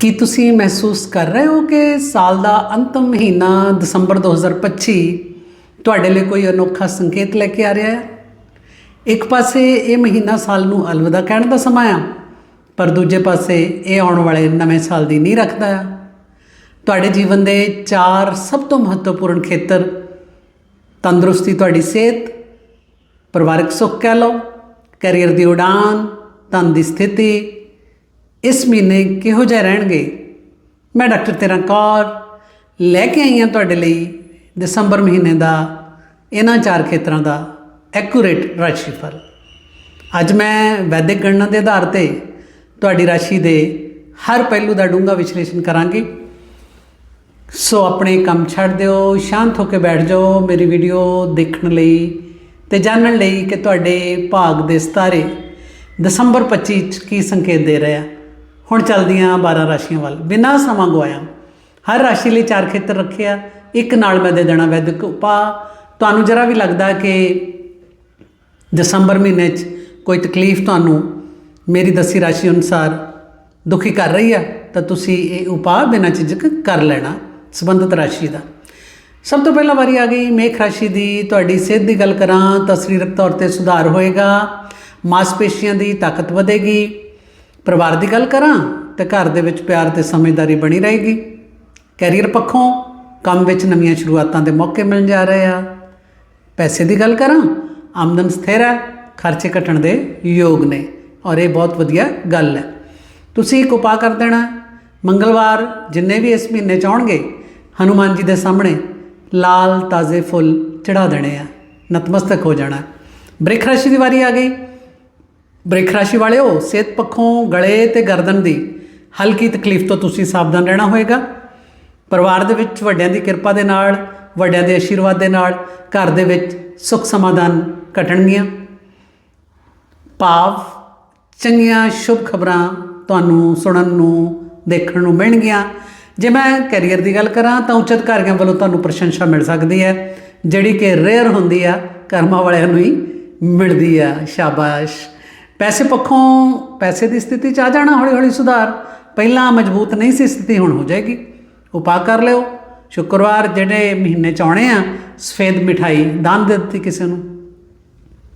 ਕੀ ਤੁਸੀਂ ਮਹਿਸੂਸ ਕਰ ਰਹੇ ਹੋ ਕਿ ਸਾਲ ਦਾ ਅੰਤਮ ਮਹੀਨਾ ਦਸੰਬਰ 2025 ਤੁਹਾਡੇ ਲਈ ਕੋਈ ਅਨੋਖਾ ਸੰਕੇਤ ਲੈ ਕੇ ਆ ਰਿਹਾ ਹੈ? ਇੱਕ ਪਾਸੇ ਇਹ ਮਹੀਨਾ ਸਾਲ ਨੂੰ ਅਲਵਿਦਾ ਕਹਿਣ ਦਾ ਸਮਾਂ ਆ, ਪਰ ਦੂਜੇ ਪਾਸੇ ਇਹ ਆਉਣ ਵਾਲੇ ਨਵੇਂ ਸਾਲ ਦੀ ਨੀਂਹ ਰੱਖਦਾ ਆ। ਤੁਹਾਡੇ ਜੀਵਨ ਦੇ ਚਾਰ ਸਭ ਤੋਂ ਮਹੱਤਵਪੂਰਨ ਖੇਤਰ, ਤੰਦਰੁਸਤੀ ਤੁਹਾਡੀ ਸਿਹਤ, ਪਰਿਵਾਰਕ ਸੁੱਖ ਕਹਿ ਲਓ, ਕੈਰੀਅਰ ਦੀ ਉਡਾਨ, ਧਨ ਦੀ ਸਥਿਤੀ ਇਸ ਮਹੀਨੇ ਕਿਹੋ ਜਿਹੇ ਰਹਿਣਗੇ? ਮੈਂ ਡਾਕਟਰ ਤੇਰਾ ਕੌਰ ਲੈ ਕੇ ਆਈ ਹਾਂ ਤੁਹਾਡੇ ਲਈ ਦਸੰਬਰ ਮਹੀਨੇ ਦਾ, ਇਹਨਾਂ ਚਾਰ ਖੇਤਰਾਂ ਦਾ ਐਕੂਰੇਟ ਰਾਸ਼ੀਫਲ ਅੱਜ ਮੈਂ ਵੈਦਿਕ ਗਣਨਾ ਦੇ ਆਧਾਰ ਤੇ ਤੁਹਾਡੀ ਰਾਸ਼ੀ ਦੇ ਹਰ ਪਹਿਲੂ ਦਾ ਡੂੰਘਾ ਵਿਸ਼ਲੇਸ਼ਣ ਕਰਾਂਗੇ। ਸੋ ਆਪਣੇ ਕੰਮ ਛੱਡ ਦਿਓ, ਸ਼ਾਂਤ ਹੋ ਕੇ ਬੈਠ ਜਾਓ ਮੇਰੀ ਵੀਡੀਓ ਦੇਖਣ ਲਈ ਤੇ ਜਾਣਨ ਲਈ ਕਿ ਤੁਹਾਡੇ ਭਾਗ ਦੇ ਸਿਤਾਰੇ ਦਸੰਬਰ 25 ਚ ਕੀ ਸੰਕੇਤ ਦੇ ਰਹੇ ਆ। ਹੁਣ ਚੱਲਦੀਆਂ 12 ਰਾਸ਼ੀਆਂ ਵੱਲ। ਬਿਨਾਂ ਸਮਾਂ ਗਵਾਇਆ, ਹਰ ਰਾਸ਼ੀ ਲਈ ਚਾਰ ਖੇਤਰ ਰੱਖਿਆ ਇੱਕ ਨਾਲ ਮੈਂ ਦੇ ਦੇਣਾ ਵੈਦਿਕ ਉਪਾਅ ਤੁਹਾਨੂੰ ਜਰਾ ਵੀ ਲੱਗਦਾ ਕਿ ਦਸੰਬਰ ਮਹੀਨੇ 'ਚ ਕੋਈ ਤਕਲੀਫ ਤੁਹਾਨੂੰ ਮੇਰੀ ਦੱਸੀ ਰਾਸ਼ੀ ਅਨੁਸਾਰ ਦੁਖੀ ਕਰ ਰਹੀ ਆ, ਤਾਂ ਤੁਸੀਂ ਇਹ ਉਪਾਅ ਬਿਨਾਂ ਝਿਜਕ ਕਰ ਲੈਣਾ ਸੰਬੰਧਿਤ ਰਾਸ਼ੀ ਦਾ। ਸਭ ਤੋਂ ਪਹਿਲਾਂ ਵਾਰੀ ਆ ਗਈ ਮੇਖ ਰਾਸ਼ੀ ਦੀ। ਤੁਹਾਡੀ ਸਿਹਤ ਦੀ ਗੱਲ ਕਰਾਂ ਤਾਂ ਸਰੀਰਕ ਤੌਰ ਤੇ ਸੁਧਾਰ ਹੋਏਗਾ। ਮਾਸਪੇਸ਼ੀਆਂ ਦੀ ਤਾਕਤ ਵਧੇਗੀ। ਪਰਿਵਾਰ ਦੀ ਗੱਲ ਕਰਾਂ ਤਾਂ ਘਰ ਦੇ ਵਿੱਚ ਪਿਆਰ ਤੇ ਸਮਝਦਾਰੀ ਬਣੀ ਰਹੇਗੀ। ਕੈਰੀਅਰ ਪੱਖੋਂ ਕੰਮ ਵਿੱਚ ਨਵੀਆਂ ਸ਼ੁਰੂਆਤਾਂ ਦੇ ਮੌਕੇ ਮਿਲ ਜਾ ਰਹੇ ਆ। ਪੈਸੇ ਦੀ ਗੱਲ ਕਰਾਂ, ਆਮਦਨ ਸਥਿਰ ਹੈ, ਖਰਚੇ ਘਟਣ ਦੇ ਯੋਗ ਨੇ ਔਰ ਇਹ ਬਹੁਤ ਵਧੀਆ ਗੱਲ ਹੈ। ਤੁਸੀਂ ਇੱਕ ਉਪਾਅ ਕਰ ਦੇਣਾ ਮੰਗਲਵਾਰ ਜਿੰਨੇ ਵੀ ਇਸ ਮਹੀਨੇ ਚ ਆਉਣਗੇ, ਹਨੂਮਾਨ ਜੀ ਦੇ ਸਾਹਮਣੇ ਲਾਲ ਤਾਜ਼ੇ ਫੁੱਲ ਚੜਾ ਦੇਣੇ ਆ। ਨਤਮਸਤਕ ਹੋ ਜਾਣਾ ਬ੍ਰਿਖ ਰਾਸ਼ੀ ਦੀ ਵਾਰੀ ਆ ਗਈ। ਬ੍ਰਿਖ ਰਾਸ਼ੀ ਵਾਲਿਓ, ਸਿਹਤ ਪੱਖੋਂ ਗਲੇ ਤੇ ਗਰਦਨ ਦੀ ਹਲਕੀ ਤਕਲੀਫ ਤੋਂ ਤੁਸੀਂ ਸਾਵਧਾਨ ਰਹਿਣਾ ਹੋਏਗਾ। ਪਰਿਵਾਰ ਦੇ ਵਿੱਚ ਵੱਡਿਆਂ ਦੀ ਕਿਰਪਾ ਦੇ ਨਾਲ, ਵੱਡਿਆਂ ਦੇ ਆਸ਼ੀਰਵਾਦ ਦੇ ਨਾਲ ਘਰ ਦੇ ਵਿੱਚ ਸੁੱਖ ਸਮਾਧਾਨ ਘਟਣਗੀਆਂ। ਭਾਵ, ਚੰਗੀਆਂ ਸ਼ੁਭ ਖਬਰਾਂ ਤੁਹਾਨੂੰ ਸੁਣਨ ਨੂੰ, ਦੇਖਣ ਨੂੰ ਮਿਲਣਗੀਆਂ। ਜੇ ਮੈਂ ਕੈਰੀਅਰ ਦੀ ਗੱਲ ਕਰਾਂ ਤਾਂ ਉੱਚ ਅਧਿਕਾਰੀਆਂ ਵੱਲੋਂ ਤੁਹਾਨੂੰ ਪ੍ਰਸ਼ੰਸਾ ਮਿਲ ਸਕਦੀ ਹੈ, ਜਿਹੜੀ ਕਿ ਰੇਅਰ ਹੁੰਦੀ ਆ, ਕਰਮਾਂ ਵਾਲਿਆਂ ਨੂੰ ਹੀ ਮਿਲਦੀ ਆ। ਸ਼ਾਬਾਸ਼। ਪੈਸੇ ਪੱਖੋਂ ਪੈਸੇ ਦੀ ਸਥਿਤੀ ਚ ਆ ਜਾਣਾ ਹੌਲੀ ਹੌਲੀ ਸੁਧਾਰ। ਪਹਿਲਾਂ ਮਜ਼ਬੂਤ ਨਹੀਂ ਸੀ ਸਥਿਤੀ, ਹੁਣ ਹੋ ਜਾਏਗੀ। ਉਪਾਅ ਕਰ ਲਿਓ। ਸ਼ੁੱਕਰਵਾਰ ਜਿਹੜੇ ਮਹੀਨੇ ਚ ਆਉਣੇ ਆ, ਸਫੇਦ ਮਿਠਾਈ, ਦਾਨ ਦੇ ਦਿੱਤੀ ਕਿਸੇ ਨੂੰ।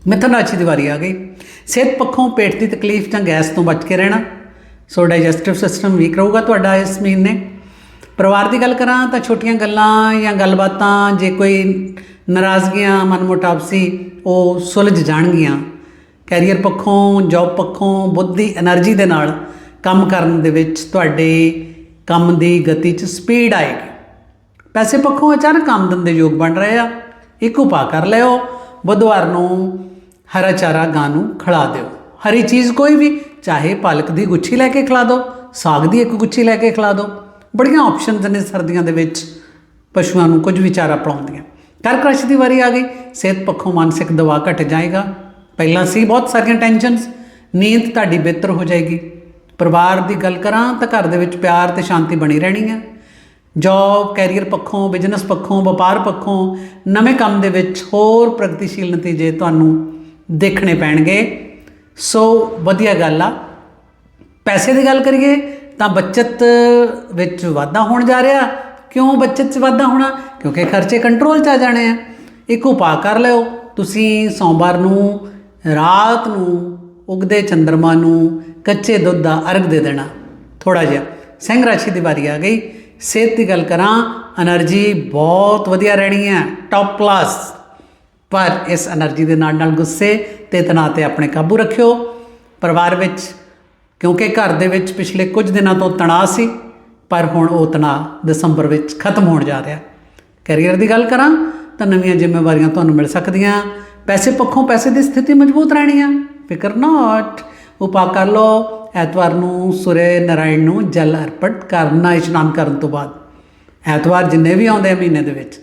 ਮਿਥਨ ਰਾਸ਼ੀ ਦੀ ਵਾਰੀ ਆ ਗਈ। ਸਿਹਤ ਪੱਖੋਂ ਪੇਟ ਦੀ ਤਕਲੀਫ ਜਾਂ ਗੈਸ ਤੋਂ ਬਚ ਕੇ ਰਹਿਣਾ। ਸੋ ਡਾਈਜੈਸਟਿਵ ਸਿਸਟਮ ਵੀਕ ਰਹੂਗਾ ਤੁਹਾਡਾ ਇਸ ਮਹੀਨੇ। ਪਰਿਵਾਰ ਦੀ ਗੱਲ ਕਰਾਂ ਤਾਂ ਛੋਟੀਆਂ ਗੱਲਾਂ ਜਾਂ ਗੱਲਬਾਤਾਂ, ਜੇ ਕੋਈ ਨਾਰਾਜ਼ਗੀਆਂ ਮਨਮੁਟਾਵ ਉਹ ਸੁਲਝ ਜਾਣਗੀਆਂ। ਕੈਰੀਅਰ ਪੱਖੋਂ ਜੌਬ ਪੱਖੋਂ, ਬੁੱਧੀ એનર્ਜੀ ਦੇ ਨਾਲ ਕੰਮ ਕਰਨ ਦੇ ਵਿੱਚ ਤੁਹਾਡੇ ਕੰਮ ਦੀ ਗਤੀ 'ਚ ਸਪੀਡ ਆਏਗੀ। ਪੈਸੇ ਪੱਖੋਂ ਅਚਾਨਕ ਆਮਦਨ ਦੇ ਯੋਗ ਬਣ ਰਹੇ ਆ। ਇੱਕ ਉਪਾਅ ਕਰ ਲਿਓ, ਬੁੱਧਵਾਰ ਨੂੰ ਹਰਾ ਚਾਰਾ ਗਾਂ ਨੂੰ ਖਿਲਾ ਦਿਓ। ਹਰੀ ਚੀਜ਼ ਕੋਈ ਵੀ, ਚਾਹੇ ਪਾਲਕ ਦੀ ਗੁੱਛੀ ਲੈ ਕੇ ਖਿਲਾ ਦਿਓ, ਸਾਗ ਦੀ ਇੱਕ ਗੁੱਛੀ ਲੈ ਕੇ ਖਿਲਾ ਦਿਓ। ਬੜੀਆਂ ਆਪਸ਼ਨਸ ਨੇ ਸਰਦੀਆਂ ਦੇ ਵਿੱਚ ਪਸ਼ੂਆਂ ਨੂੰ ਕੁਝ ਵਿਚਾਰਾ ਪੜਾਉਂਦੀਆਂ ਕਰਕਸ਼ ਦੀ ਵਾਰੀ ਆ ਗਈ, ਸਿਹਤ ਪੱਖੋਂ ਮਾਨਸਿਕ ਦਬਾਅ ਘਟ ਜਾਏਗਾ। ਪਹਿਲਾਂ ਸੀ ਬਹੁਤ ਸਾਰੀਆਂ ਟੈਨਸ਼ਨਸ ਨੀਂਦ ਤੁਹਾਡੀ ਬਿਹਤਰ ਹੋ ਜਾਏਗੀ। ਪਰਿਵਾਰ ਦੀ ਗੱਲ ਕਰਾਂ ਤਾਂ ਘਰ ਦੇ ਵਿੱਚ ਪਿਆਰ ਤੇ ਸ਼ਾਂਤੀ ਬਣੀ ਰਹਿਣੀ ਹੈ ਜੌਬ ਕੈਰੀਅਰ ਪੱਖੋਂ ਬਿਜ਼ਨਸ ਪੱਖੋਂ, ਵਪਾਰ ਪੱਖੋਂ, ਨਵੇਂ ਕੰਮ ਦੇ ਵਿੱਚ ਹੋਰ ਪ੍ਰਗਤੀਸ਼ੀਲ ਨਤੀਜੇ ਤੁਹਾਨੂੰ ਦੇਖਣੇ ਪੈਣਗੇ। ਸੋ ਵਧੀਆ ਗੱਲ ਆ। ਪੈਸੇ ਦੀ ਗੱਲ ਕਰੀਏ ਤਾਂ ਬਚਤ ਵਿੱਚ ਵਾਧਾ ਹੋਣ ਜਾ ਰਿਹਾ। ਕਿਉਂ ਬਚਤ 'ਚ ਵਾਧਾ ਹੋਣਾ? ਕਿਉਂਕਿ ਖਰਚੇ ਕੰਟਰੋਲ 'ਚ ਆ ਜਾਣੇ ਆ। ਇੱਕ ਉਪਾਅ ਕਰ ਲਿਓ। ਤੁਸੀਂ ਸੋਮਵਾਰ ਨੂੰ ਰਾਤ ਨੂੰ ਉਗਦੇ ਚੰਦਰਮਾ ਨੂੰ ਕੱਚੇ ਦੁੱਧ ਦਾ ਅਰਗ ਦੇ ਦੇਣਾ। ਥੋੜਾ ਜਿਹਾ ਸਿੰਘ ਰਾਸ਼ੀ ਦੀ ਵਾਰੀ ਆ ਗਈ। ਸਿਹਤ ਦੀ ਗੱਲ ਕਰਾਂ એનર્ਜੀ ਬਹੁਤ ਵਧੀਆ ਰਹਿਣੀ ਹੈ ਟਾਪ ਕਲਾਸ ਪਰ ਇਸ એનર્ਜੀ ਦੇ ਨਾਲ ਨਾਲ ਗੁੱਸੇ ਤੇ ਤਣਾਅ ਤੇ ਆਪਣੇ ਕਾਬੂ ਰੱਖਿਓ। ਪਰਿਵਾਰ ਵਿੱਚ, ਕਿਉਂਕਿ ਘਰ ਦੇ ਵਿੱਚ ਪਿਛਲੇ ਕੁਝ ਦਿਨਾਂ ਤੋਂ ਤਣਾਅ ਸੀ, ਪਰ ਹੁਣ ਉਹ ਤਣਾਅ ਦਸੰਬਰ ਵਿੱਚ ਖਤਮ ਹੋਣ ਜਾ ਰਿਹਾ। ਕੈਰੀਅਰ ਦੀ ਗੱਲ ਕਰਾਂ, ਤਾਂ ਨਵੀਆਂ ਜ਼ਿੰਮੇਵਾਰੀਆਂ ਤੁਹਾਨੂੰ ਮਿਲ ਸਕਦੀਆਂ। ਪੈਸੇ ਪੱਖੋਂ ਪੈਸੇ ਦੀ ਸਥਿਤੀ ਮਜ਼ਬੂਤ ਰਹਿਣੀ ਆ। ਫਿਕਰ ਨਾਟ ਉਪਾਅ ਕਰ ਲਓ। ਐਤਵਾਰ ਨੂੰ ਸੂਰਯ ਨਾਰਾਇਣ ਨੂੰ ਜਲ ਅਰਪਣ ਕਰਨਾ ਇਸ਼ਨਾਨ ਕਰਨ ਤੋਂ ਬਾਅਦ। ਐਤਵਾਰ ਜਿੰਨੇ ਵੀ ਆਉਂਦੇ ਆ ਮਹੀਨੇ ਦੇ ਵਿੱਚ,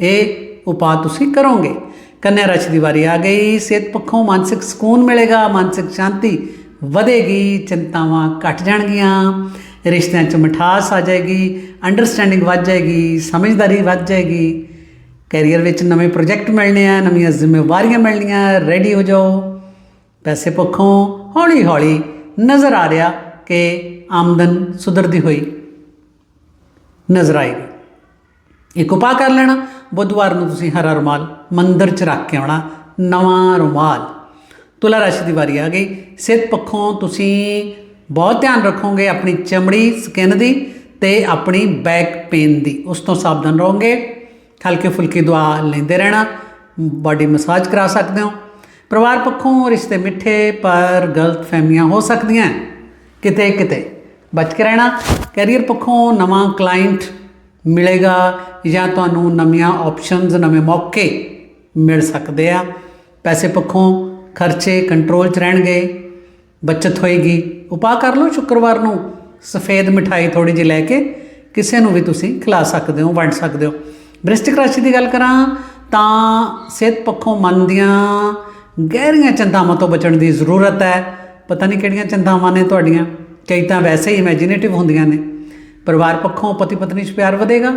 ਇਹ ਉਪਾਅ ਤੁਸੀਂ ਕਰੋਗੇ। ਕੰਨਿਆ ਰਾਸ਼ੀ ਦੀ ਵਾਰੀ ਆ ਗਈ। ਸਿਹਤ ਪੱਖੋਂ ਮਾਨਸਿਕ ਸਕੂਨ ਮਿਲੇਗਾ, ਮਾਨਸਿਕ ਸ਼ਾਂਤੀ ਵਧੇਗੀ, ਚਿੰਤਾਵਾਂ ਘਟ ਜਾਣਗੀਆਂ। ਰਿਸ਼ਤਿਆਂ 'ਚ ਮਿਠਾਸ ਆ ਜਾਏਗੀ ਅੰਡਰਸਟੈਂਡਿੰਗ ਵੱਧ ਜਾਏਗੀ, ਸਮਝਦਾਰੀ ਵੱਧ ਜਾਏਗੀ। ਕੈਰੀਅਰ ਵਿੱਚ ਨਵੇਂ ਪ੍ਰੋਜੈਕਟ ਮਿਲਣੇ ਆ, ਨਵੀਆਂ ਜ਼ਿੰਮੇਵਾਰੀਆਂ ਮਿਲਣੀਆਂ ਰੈਡੀ ਹੋ ਜਾਓ। ਪੈਸੇ ਪੱਖੋਂ ਹੌਲੀ ਹੌਲੀ ਨਜ਼ਰ ਆ ਰਿਹਾ ਕਿ ਆਮਦਨ ਸੁਧਰਦੀ ਹੋਈ ਨਜ਼ਰ ਆਏਗੀ। ਇੱਕ ਉਪਾਅ ਕਰ ਲੈਣਾ, ਬੁੱਧਵਾਰ ਨੂੰ ਤੁਸੀਂ ਹਰਾ ਰੁਮਾਲ ਮੰਦਰ 'ਚ ਰੱਖ ਕੇ ਆਉਣਾ, ਨਵਾਂ ਰੁਮਾਲ। ਤੁਲਾ ਰਾਸ਼ੀ ਦੀ ਵਾਰੀ ਆ ਗਈ। ਸਿਹਤ ਪੱਖੋਂ ਤੁਸੀਂ ਬਹੁਤ ਧਿਆਨ ਰੱਖੋਗੇ ਆਪਣੀ ਚਮੜੀ ਸਕਿਨ ਦੀ ਤੇ ਆਪਣੀ ਬੈਕ ਪੇਨ ਦੀ। ਉਸ ਤੋਂ ਸਾਵਧਾਨ ਰਹੋਗੇ। ਹਲਕੇ ਫੁਲਕੀ ਦਵਾ ਲੈਂਦੇ ਰਹਿਣਾ ਬਾਡੀ ਮਸਾਜ ਕਰਾ ਸਕਦੇ ਹੋ। ਪਰਿਵਾਰ ਪੱਖੋਂ ਰਿਸ਼ਤੇ ਮਿੱਠੇ, ਪਰ ਗਲਤ ਫਹਿਮੀਆਂ ਹੋ ਸਕਦੀਆਂ। ਕਿਤੇ ਕਿਤੇ ਬਚ ਕੇ ਰਹਿਣਾ। ਕੈਰੀਅਰ ਪੱਖੋਂ ਨਵਾਂ ਕਲਾਇੰਟ ਮਿਲੇਗਾ ਜਾਂ ਤੁਹਾਨੂੰ ਨਵੀਆਂ ਆਪਸ਼ਨਸ ਨਵੇਂ ਮੌਕੇ ਮਿਲ ਸਕਦੇ ਆ। ਪੈਸੇ ਪੱਖੋਂ ਖਰਚੇ ਕੰਟਰੋਲ 'ਚ ਰਹਿਣਗੇ। ਬਚਤ ਹੋਏਗੀ। ਉਪਾਅ ਕਰ ਲਓ ਸ਼ੁੱਕਰਵਾਰ ਨੂੰ। ਸਫੇਦ ਮਿਠਾਈ ਥੋੜੀ ਜਿਹੀ ਲੈ ਕੇ ਕਿਸੇ ਨੂੰ ਵੀ ਤੁਸੀਂ ਖਿਲਾ ਸਕਦੇ ਹੋ, ਵੰਡ ਸਕਦੇ ਹੋ। ਬ੍ਰਿਸ਼ਟਿਕ ਰਾਸ਼ੀ ਦੀ ਗੱਲ ਕਰਾਂ ਤਾਂ ਸਿਹਤ ਪੱਖੋਂ ਮਨ ਦੀਆਂ ਗਹਿਰੀਆਂ ਚਿੰਤਾਵਾਂ ਤੋਂ ਬਚਣ ਦੀ ਜ਼ਰੂਰਤ ਹੈ। ਪਤਾ ਨਹੀਂ ਕਿਹੜੀਆਂ ਚਿੰਤਾਵਾਂ ਨੇ ਤੁਹਾਡੀਆਂ। ਕਈ ਤਾਂ ਵੈਸੇ ਹੀ ਇਮੇਜਿਨੇਟਿਵ ਹੁੰਦੀਆਂ ਨੇ। ਪਰਿਵਾਰ ਪੱਖੋਂ ਪਤੀ ਪਤਨੀ 'ਚ ਪਿਆਰ ਵਧੇਗਾ।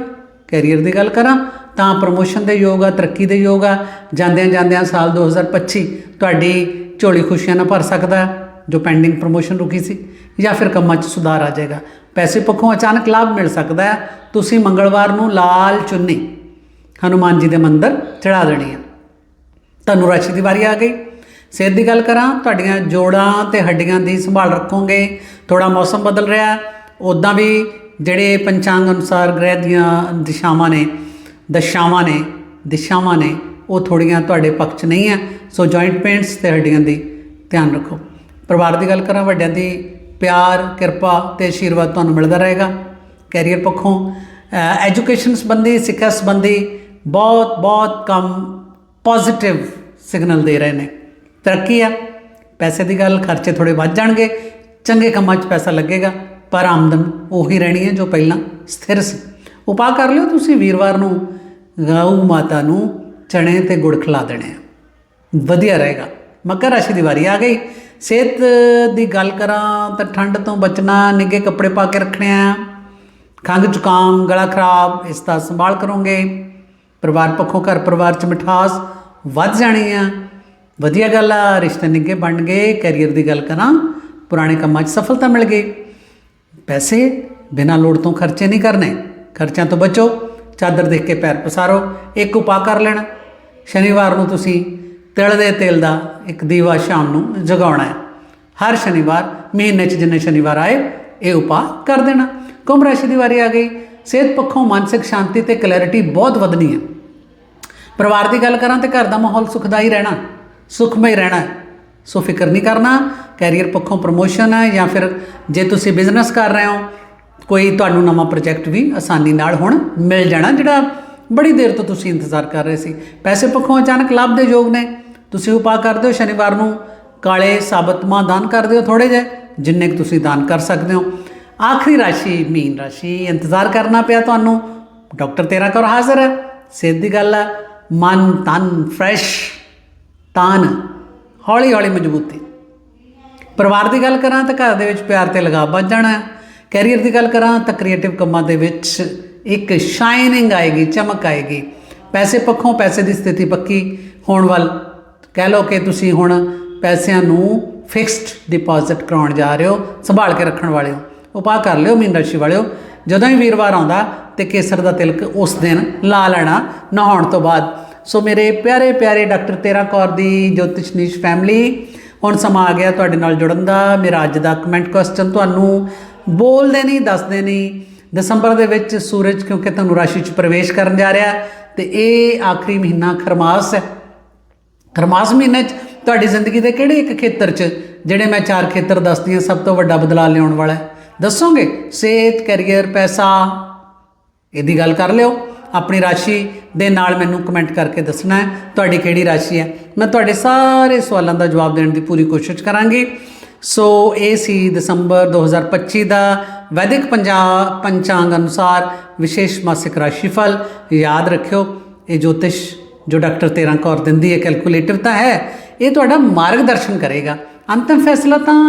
ਕੈਰੀਅਰ ਦੀ ਗੱਲ ਕਰਾਂ ਤਾਂ ਪ੍ਰਮੋਸ਼ਨ ਦੇ ਯੋਗ ਆ, ਤਰੱਕੀ ਦੇ ਯੋਗ ਆ। ਜਾਂਦਿਆਂ ਜਾਂਦਿਆਂ ਸਾਲ 2025 ਤੁਹਾਡੀ ਝੋਲੀ ਖੁਸ਼ੀਆਂ ਨਾਲ ਭਰ ਸਕਦਾ ਜੋ ਪੈਂਡਿੰਗ ਪ੍ਰਮੋਸ਼ਨ ਰੁਕੀ ਸੀ ਜਾਂ ਫਿਰ ਕੰਮਾਂ 'ਚ ਸੁਧਾਰ ਆ ਜਾਏਗਾ। ਪੈਸੇ ਪੱਖੋਂ ਅਚਾਨਕ ਲਾਭ ਮਿਲ ਸਕਦਾ ਹੈ। ਤੁਸੀਂ ਮੰਗਲਵਾਰ ਨੂੰ ਲਾਲ ਚੁੰਨੀ ਹਨੂਮਾਨ ਜੀ ਦੇ ਮੰਦਰ ਚੜਾ ਦੇਣੀ ਹੈ। ਤੁਹਾਨੂੰ ਰਾਸ਼ੀ ਦੀ ਵਾਰੀ ਆ ਗਈ। ਸਿਹਤ ਦੀ ਗੱਲ ਕਰਾਂ, ਤੁਹਾਡੀਆਂ ਜੋੜਾਂ ਤੇ ਹੱਡੀਆਂ ਦੀ ਸੰਭਾਲ ਰੱਖੋਗੇ। ਥੋੜਾ ਮੌਸਮ ਬਦਲ ਰਿਹਾ ਉਦਾਂ ਵੀ ਜਿਹੜੇ ਪੰਚਾਂਗ ਅਨੁਸਾਰ ਗ੍ਰਹਿ ਦੀਆਂ ਦਿਸ਼ਾਵਾਂ ਨੇ, ਦਸ਼ਾਵਾਂ ਨੇ, ਦਿਸ਼ਾਵਾਂ ਨੇ, ਉਹ ਥੋੜੀਆਂ ਤੁਹਾਡੇ ਪੱਖ 'ਚ ਨਹੀਂ ਹੈ। ਸੋ ਜੁਆਇੰਟ ਪੇਨਸ ਤੇ ਹੱਡੀਆਂ ਦੀ ਧਿਆਨ ਰੱਖੋ। ਪਰਿਵਾਰ ਦੀ ਗੱਲ ਕਰਾਂ, ਵੱਡਿਆਂ ਦੀ ਪਿਆਰ, ਕਿਰਪਾ ਤੇ ਆਸ਼ੀਰਵਾਦ ਤੁਹਾਨੂੰ ਮਿਲਦਾ ਰਹੇਗਾ। ਕੈਰੀਅਰ ਪੱਖੋਂ ਐਜੂਕੇਸ਼ਨ ਸੰਬੰਧੀ, ਸਿੱਖਿਆ ਸੰਬੰਧੀ ਬਹੁਤ ਬਹੁਤ ਕੰਮ ਪੋਜ਼ਿਟਿਵ ਸਿਗਨਲ ਦੇ ਰਹੇ ਨੇ। ਤਰੱਕੀ ਆ। ਪੈਸੇ ਦੀ ਗੱਲ, ਖਰਚੇ ਥੋੜੇ ਵੱਧ ਜਾਣਗੇ। ਚੰਗੇ ਕੰਮਾਂ 'ਚ ਪੈਸਾ ਲੱਗੇਗਾ, ਪਰ ਆਮਦਨ ਉਹੀ ਰਹਿਣੀ ਹੈ ਜੋ ਪਹਿਲਾਂ ਸਥਿਰ ਸੀ। ਉਪਾਅ ਕਰ ਲਿਓ ਤੁਸੀਂ, ਵੀਰਵਾਰ ਨੂੰ ਗਊ ਮਾਤਾ ਨੂੰ ਚਣੇ ਤੇ ਗੁੜ ਖਿਲਾ ਦੇਣੇ ਆ। ਵਧੀਆ ਰਹੇਗਾ। ਮਕਰ ਰਾਸ਼ੀ ਦੀ ਵਾਰੀ ਆ ਗਈ। ਸਿਹਤ ਦੀ ਗੱਲ ਕਰਾਂ ਤਾਂ ਠੰਡ ਤੋਂ ਬਚਣਾ, ਨਿੱਘੇ ਕੱਪੜੇ ਪਾ ਕੇ ਰੱਖਣੇ ਆ। ਖੰਘ, ਜ਼ੁਕਾਮ, ਗਲਾ ਖਰਾਬ, ਇਸ ਦਾ ਸੰਭਾਲ ਕਰੋਗੇ। ਪਰਿਵਾਰ ਪੱਖੋਂ ਘਰ ਪਰਿਵਾਰ ਚ ਮਿਠਾਸ ਵੱਧ ਜਾਣੀ ਆ। ਵਧੀਆ ਗੱਲ ਆ, ਰਿਸ਼ਤੇ ਨਿੱਘੇ ਬਣ ਗਏ। ਕੈਰੀਅਰ ਦੀ ਗੱਲ ਕਰਾਂ, ਪੁਰਾਣੇ ਕੰਮਾਂ 'ਚ ਸਫਲਤਾ ਮਿਲ ਗਈ। ਪੈਸੇ ਬਿਨਾਂ ਲੋੜ ਤੋਂ ਖਰਚੇ ਨਹੀਂ ਕਰਨੇ। ਖਰਚਿਆਂ ਤੋਂ ਬਚੋ, ਚਾਦਰ ਦੇਖ ਕੇ ਪੈਰ ਪਸਾਰੋ, ਇੱਕ ਉਪਾਅ ਕਰ ਲੈਣਾ। ਸ਼ਨੀਵਾਰ ਨੂੰ ਤੁਸੀਂ ਤਿਲ ਦੇ ਤੇਲ ਦਾ ਇੱਕ ਦੀਵਾ ਸ਼ਾਮ ਨੂੰ ਜਗਾਉਣਾ ਹੈ। ਹਰ ਸ਼ਨੀਵਾਰ ਮਹੀਨੇ 'ਚ ਜਿੰਨੇ ਸ਼ਨੀਵਾਰ ਆਏ, ਇਹ ਉਪਾਅ ਕਰ ਦੇਣਾ। ਕੁੰਭ ਰਾਸ਼ੀ ਦੀ ਵਾਰੀ ਆ ਗਈ। ਸਿਹਤ ਪੱਖੋਂ ਮਾਨਸਿਕ ਸ਼ਾਂਤੀ ਤੇ ਕਲੈਰਿਟੀ ਬਹੁਤ ਵਧਣੀ ਹੈ। ਪਰਿਵਾਰ ਦੀ ਗੱਲ ਕਰਾਂ ਤੇ ਘਰ ਦਾ ਮਾਹੌਲ ਸੁਖਦਾਈ ਰਹਿਣਾ, ਸੁਖਮਈ ਰਹਿਣਾ ਸੋ ਫਿਕਰ ਨਹੀਂ ਕਰਨਾ ਕੈਰੀਅਰ ਪੱਖੋਂ ਪ੍ਰਮੋਸ਼ਨ ਹੈ ਜਾਂ ਫਿਰ ਜੇ ਤੁਸੀਂ ਬਿਜ਼ਨਸ ਕਰ ਰਹੇ ਹੋ, ਕੋਈ ਤੁਹਾਨੂੰ ਨਵਾਂ ਪ੍ਰੋਜੈਕਟ ਵੀ ਆਸਾਨੀ ਨਾਲ ਹੁਣ ਮਿਲ ਜਾਣਾ ਜਿਹੜਾ ਬੜੀ ਦੇਰ ਤੋਂ ਤੁਸੀਂ ਇੰਤਜ਼ਾਰ ਕਰ ਰਹੇ ਸੀ। ਪੈਸੇ ਪੱਖੋਂ ਅਚਾਨਕ ਲਾਭ ਦੇ ਯੋਗ ਨੇ। ਤੁਸੀਂ ਉਪਾਅ ਕਰਦੇ ਹੋ, ਸ਼ਨੀਵਾਰ ਨੂੰ ਕਾਲੇ ਸਾਬਤ ਮਾਂ ਦਾਨ ਕਰ ਦਿਓ ਥੋੜੇ ਜਿਹੇ, ਜਿੰਨੇ ਕੁ ਤੁਸੀਂ ਦਾਨ ਕਰ ਸਕਦੇ ਹੋ। ਆਖਰੀ ਰਾਸ਼ੀ, ਮੀਨ ਰਾਸ਼ੀ, ਇੰਤਜ਼ਾਰ ਕਰਨਾ ਪਿਆ ਤੁਹਾਨੂੰ। ਡਾਕਟਰ ਤੇਰਾ ਕਰ ਹਾਜ਼ਰ ਹੈ। ਸਿੱਧ ਦੀ ਗੱਲ ਹੈ। ਮਨ, ਤਨ, ਫਰੈਸ਼, ਤਾਨ, ਹੌਲੀ ਹੌਲੀ ਮਜ਼ਬੂਤੀ। ਪਰਿਵਾਰ ਦੀ ਗੱਲ ਕਰਾਂ ਤਾਂ ਘਰ ਦੇ ਵਿੱਚ ਪਿਆਰ ਤੇ ਲਗਾਵ ਵੱਧ ਜਾਣਾ ਹੈ। ਕੈਰੀਅਰ ਦੀ ਗੱਲ ਕਰਾਂ ਤਾਂ ਕ੍ਰੀਏਟਿਵ ਕੰਮਾਂ ਦੇ ਵਿੱਚ ਇੱਕ ਸ਼ਾਈਨਿੰਗ ਆਏਗੀ, ਚਮਕ ਆਏਗੀ। ਪੈਸੇ ਪੱਖੋਂ ਪੈਸੇ ਦੀ ਸਥਿਤੀ ਪੱਕੀ ਹੋਣ ਵੱਲ। ਕਹਿ ਲਓ ਕਿ ਤੁਸੀਂ ਹੁਣ ਪੈਸਿਆਂ ਨੂੰ ਫਿਕਸਡ ਡਿਪੋਜ਼ਿਟ ਕਰਾਉਣ ਜਾ ਰਹੇ ਹੋ, ਸੰਭਾਲ ਕੇ ਰੱਖਣ ਵਾਲੇ ਹੋ। ਉਪਾਅ ਕਰ ਲਿਓ, ਮੀਨ ਰਾਸ਼ੀ ਵਾਲਿਓ। ਜਦੋਂ ਹੀ ਵੀਰਵਾਰ ਆਉਂਦਾ ਤੇ ਕੇਸਰ ਦਾ ਤਿਲਕ ਉਸ ਦਿਨ ਲਾ ਲੈਣਾ ਨਹਾਉਣ ਤੋਂ ਬਾਅਦ। ਸੋ ਮੇਰੇ ਪਿਆਰੇ ਪਿਆਰੇ ਡਾਕਟਰ ਤੇਰਾ ਕੌਰ ਦੀ ਜੋਤਿਸ਼ਨੀਸ਼ ਫੈਮਿਲੀ ਹੁਣ ਸਮਾਂ ਆ ਗਿਆ ਤੁਹਾਡੇ ਨਾਲ ਜੁੜਨ ਦਾ। ਮੇਰਾ ਅੱਜ ਦਾ ਕਮੈਂਟ ਕੁਐਸਚਨ ਤੁਹਾਨੂੰ ਬੋਲਦੇ ਨਹੀਂ, ਦੱਸਦੇ ਨਹੀਂ। ਦਸੰਬਰ ਦੇ ਵਿੱਚ ਸੂਰਜ ਕਿਉਂਕਿ ਤੁਹਾਨੂੰ ਰਾਸ਼ੀ 'ਚ ਪ੍ਰਵੇਸ਼ ਕਰਨ ਜਾ ਰਿਹਾ ਤੇ ਇਹ ਆਖਰੀ ਮਹੀਨਾ ਖਰਮਾਸ ਹੈ। ਖਰਮਾਸ ਮਹੀਨੇ 'ਚ ਤੁਹਾਡੀ ਜ਼ਿੰਦਗੀ ਦੇ ਕਿਹੜੇ ਇੱਕ ਖੇਤਰ 'ਚ ਜਿਹੜੇ ਮੈਂ ਚਾਰ ਖੇਤਰ ਦੱਸਦੀ ਹਾਂ, ਸਭ ਤੋਂ ਵੱਡਾ ਬਦਲਾਅ ਲਿਆਉਣ ਵਾਲਾ ਹੈ? ਦੱਸੋਗੇ? ਸਿਹਤ ਕੈਰੀਅਰ ਪੈਸਾ। ਇਹਦੀ ਗੱਲ ਕਰ ਲਿਓ। ਆਪਣੀ ਰਾਸ਼ੀ ਦੇ ਨਾਲ ਮੈਨੂੰ ਕਮੈਂਟ ਕਰਕੇ ਦੱਸਣਾ ਹੈ, ਤੁਹਾਡੀ ਕਿਹੜੀ ਰਾਸ਼ੀ ਹੈ? ਮੈਂ ਤੁਹਾਡੇ ਸਾਰੇ ਸਵਾਲਾਂ ਦਾ ਜਵਾਬ ਦੇਣ ਦੀ ਪੂਰੀ ਕੋਸ਼ਿਸ਼ ਕਰਾਂਗੀ। ਸੋ, ਇਹ ਸੀ ਦਸੰਬਰ 2025 ਦਾ ਵੈਦਿਕ ਪੰਜਾਬ ਪੰਚਾਂਗ ਅਨੁਸਾਰ ਵਿਸ਼ੇਸ਼ ਮਾਸਿਕ ਰਾਸ਼ੀਫਲ, ਯਾਦ ਰੱਖਿਓ, ਇਹ ਜੋਤਿਸ਼ ਜੋ ਡਾਕਟਰ ਤੇਰਾਂ ਕੌਰ ਦਿੰਦੀ ਹੈ ਕੈਲਕੂਲੇਟਰ ਤਾਂ ਹੈ, ਇਹ ਤੁਹਾਡਾ ਮਾਰਗਦਰਸ਼ਨ ਕਰੇਗਾ। ਅੰਤਿਮ ਫੈਸਲਾ ਤਾਂ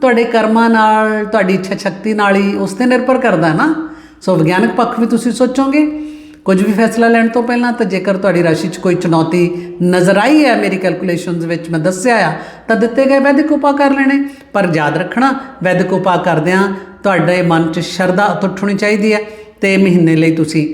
ਤੁਹਾਡੇ ਕਰਮਾਂ ਨਾਲ, ਤੁਹਾਡੀ ਇੱਛਾ ਸ਼ਕਤੀ ਨਾਲ ਹੀ ਉਸ ਤੇ ਨਿਰਭਰ ਕਰਦਾ ਨਾ। ਸੋ ਵਿਗਿਆਨਕ ਪੱਖ ਵੀ ਤੁਸੀਂ ਸੋਚੋਗੇ। ਕੁਝ ਵੀ ਫੈਸਲਾ ਲੈਣ ਤੋਂ ਪਹਿਲਾਂ ਤਾਂ ਜੇਕਰ ਤੁਹਾਡੀ ਰਾਸ਼ੀ 'ਚ ਕੋਈ ਚੁਣੌਤੀ ਨਜ਼ਰ ਆਈ ਹੈ ਮੇਰੀ ਕੈਲਕੂਲੇਸ਼ਨਸ ਵਿੱਚ ਮੈਂ ਦੱਸਿਆ ਆ, ਤਾਂ ਦਿੱਤੇ ਗਏ ਵੈਦਿਕ ਉਪਾਅ ਕਰ ਲੈਣੇ। ਪਰ ਯਾਦ ਰੱਖਣਾ ਵੈਦਿਕ ਉਪਾਅ ਕਰਦਿਆਂ ਤੁਹਾਡੇ ਮਨ 'ਚ ਸ਼ਰਧਾ ਅਟੁੱਟ ਹੋਣੀ ਚਾਹੀਦੀ ਹੈ ਤੇ ਮਹੀਨੇ ਲਈ ਤੁਸੀਂ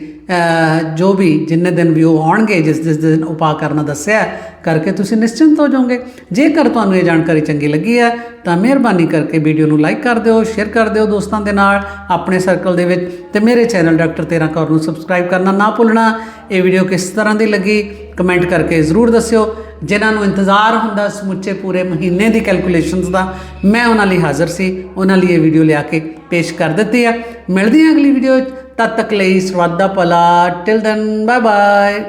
ਜੋ ਵੀ ਜਿੰਨੇ ਦਿਨ ਵੀ ਉਹ ਆਉਣਗੇ, ਜਿਸ ਜਿਸ ਦਿਨ ਉਪਾਅ ਕਰਨਾ ਦੱਸਿਆ ਕਰਕੇ ਤੁਸੀਂ ਨਿਸ਼ਚਿੰਤ ਹੋ ਜਾਓਗੇ। ਜੇਕਰ ਤੁਹਾਨੂੰ ਇਹ ਜਾਣਕਾਰੀ ਚੰਗੀ ਲੱਗੀ ਹੈ, ਤਾਂ ਮਿਹਰਬਾਨੀ ਕਰਕੇ ਵੀਡੀਓ ਨੂੰ ਲਾਈਕ ਕਰ ਦਿਓ, ਸ਼ੇਅਰ ਕਰ ਦਿਓ ਦੋਸਤਾਂ ਦੇ ਨਾਲ, ਆਪਣੇ ਸਰਕਲ ਦੇ ਵਿੱਚ ਤੇ ਮੇਰੇ ਚੈਨਲ ਡਾਕਟਰ ਤੇਰਾ ਕੌਰ ਨੂੰ ਸਬਸਕ੍ਰਾਈਬ ਕਰਨਾ ਨਾ ਭੁੱਲਣਾ। ਇਹ ਵੀਡੀਓ ਕਿਸ ਤਰ੍ਹਾਂ ਦੀ ਲੱਗੀ, ਕਮੈਂਟ ਕਰਕੇ ਜ਼ਰੂਰ ਦੱਸਿਓ। ਜਿਨ੍ਹਾਂ ਨੂੰ ਇੰਤਜ਼ਾਰ ਹੁੰਦਾ ਸਮੁੱਚੇ ਪੂਰੇ ਮਹੀਨੇ ਦੀ ਕੈਲਕੂਲੇਸ਼ਨਸ ਦਾ, ਮੈਂ ਉਹਨਾਂ ਲਈ ਹਾਜ਼ਰ ਸੀ, ਉਹਨਾਂ ਲਈ ਇਹ ਵੀਡੀਓ ਲਿਆ ਕੇ ਪੇਸ਼ ਕਰ ਦਿੱਤੀ ਆ। ਮਿਲਦੇ ਹਾਂ ਅਗਲੀ ਵੀਡੀਓ 'ਚ ਤਦ ਤੱਕ ਲਈ ਸਰਵਾਦਾ ਭਲਾ ਟਿਲ ਦੈਨ ਬਾਏ ਬਾਏ